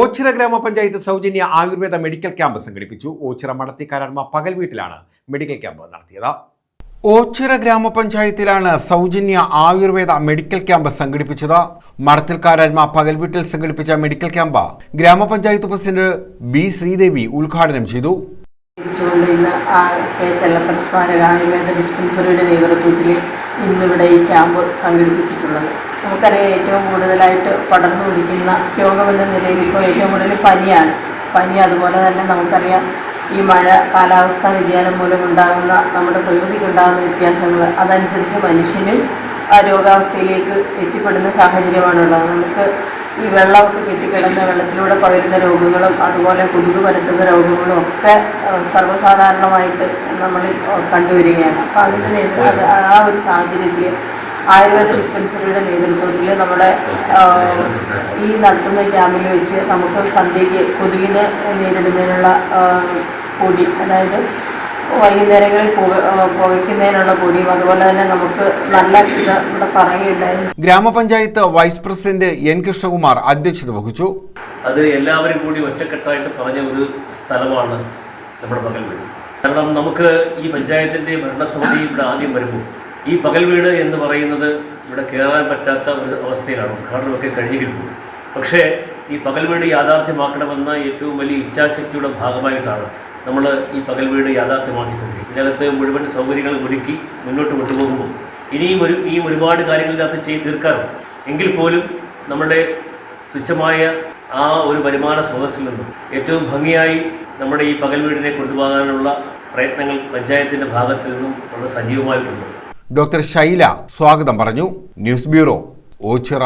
ഓച്ചിറ ഗ്രാമപഞ്ചായത്ത് സൗജന്യ Ayurveda medical camp സംഘടിപ്പിച്ചു. ഓച്ചിറ മടത്തിക്കാരന്മ പകൽ വീട്ടിലാണ് മെഡിക്കൽ ക്യാമ്പ് നടത്തിയത്. ഓച്ചിറ ഗ്രാമപഞ്ചായത്തിലാണ് സൗജന്യ ആയുർവേദ മെഡിക്കൽ ക്യാമ്പ് സംഘടിപ്പിച്ചത്. മടത്തിൽക്കാരന്മ പകൽ വീട്ടിൽ സംഘടിപ്പിച്ച മെഡിക്കൽ ക്യാമ്പ് ഗ്രാമപഞ്ചായത്ത് പ്രസിഡന്റ് ബി ശ്രീദേവി ഉദ്ഘാടനം ചെയ്തു. ആയുർവേദ ഡിസ്പെൻസറിയുടെ നേതൃത്വത്തിൽ ഇന്നിവിടെ ഈ ക്യാമ്പ് സംഘടിപ്പിച്ചിട്ടുള്ളത്. നമുക്കറിയാം ഏറ്റവും കൂടുതലായിട്ട് പടർന്നു പിടിക്കുന്ന രോഗമെന്ന നിലയിൽ ഇപ്പോൾ ഏറ്റവും കൂടുതൽ പനിയാണ്. പനി അതുപോലെ തന്നെ നമുക്കറിയാം ഈ മഴ കാലാവസ്ഥാ വ്യതിയാനം മൂലമുണ്ടാകുന്ന നമ്മുടെ പ്രകൃതിക്കുണ്ടാകുന്ന വ്യത്യാസങ്ങൾ. അതനുസരിച്ച് മനുഷ്യനും ആ രോഗാവസ്ഥയിലേക്ക് എത്തിപ്പെടുന്ന സാഹചര്യമാണുള്ളത്. നമുക്ക് ഈ വെള്ളമൊക്കെ കെട്ടിക്കിടന്ന വെള്ളത്തിലൂടെ പകരുന്ന രോഗങ്ങളും അതുപോലെ കൊതുക് പരത്തുന്ന രോഗങ്ങളും ഒക്കെ സർവസാധാരണമായിട്ട് നമ്മൾ കണ്ടുവരികയാണ്. അപ്പോൾ അതിന്റെ ആ ഒരു സാഹചര്യത്തിൽ ആയുർവേദ ഡിസ്പെൻസറിയുടെ നേതൃത്വത്തിൽ നമ്മുടെ ഈ നടത്തുന്ന ക്യാമ്പിൽ വെച്ച് നമുക്ക് സന്ധ്യയ്ക്ക് കൊതുകിനെ നേരിടുന്നതിനുള്ള പൊടി അതായത് വൈകുന്നേരങ്ങളിൽ പുകയ്ക്കുന്നതിനുള്ള പൊടിയും അതുപോലെ തന്നെ നമുക്ക് നല്ല ശുദ്ധ ഇവിടെ പറയുകയുണ്ടായിരുന്നു ഗ്രാമപഞ്ചായത്ത് വൈസ് പ്രസിഡന്റ് എൻ കൃഷ്ണകുമാർ അധ്യക്ഷത വഹിച്ചു. അത് എല്ലാവരും കൂടി ഒറ്റക്കെട്ടായിട്ട് പറഞ്ഞ ഒരു സ്ഥലമാണ് നമ്മുടെ പകൽ വീട് കാരണം നമുക്ക് ഈ പഞ്ചായത്തിന്റെ ഭരണസമിതി ഇവിടെ ആദ്യം വരുമ്പോൾ ഈ പകൽ വീട് എന്ന് പറയുന്നത് ഇവിടെ കയറാൻ പറ്റാത്ത ഒരു അവസ്ഥയിലാണ്. ഉദ്ഘാടനമൊക്കെ കഴിഞ്ഞിരിക്കുന്നു. പക്ഷേ ഈ പകൽ വീട് യാഥാർത്ഥ്യമാക്കണമെന്ന ഏറ്റവും വലിയ ഇച്ഛാശക്തിയുടെ ഭാഗമായിട്ടാണ് നമ്മൾ ഈ പകൽ വീട് യാഥാർത്ഥ്യമാക്കിക്കൊണ്ടിരിക്കുന്നത്. ഇതിനകത്ത് മുഴുവൻ സൗകര്യങ്ങൾ ഒരുക്കി മുന്നോട്ട് കൊണ്ടുപോകുമ്പോൾ ഇനിയും ഒരു ഈ ഒരുപാട് കാര്യങ്ങളിലകത്ത് ചെയ്ത് തീർക്കാറുണ്ട്. എങ്കിൽ പോലും നമ്മുടെ തുച്ഛമായ ആ ഒരു വരുമാന സ്രോതസ്സിൽ നിന്നും ഏറ്റവും ഭംഗിയായി നമ്മുടെ ഈ പകൽ വീടിനെ കൊണ്ടുപോകാനുള്ള പ്രയത്നങ്ങൾ പഞ്ചായത്തിന്റെ ഭാഗത്തു നിന്നും വളരെ സജീവമായിട്ടുണ്ട്. ഡോക്ടർ ശൈല സ്വാഗതം പറഞ്ഞു. News bureau Ochira.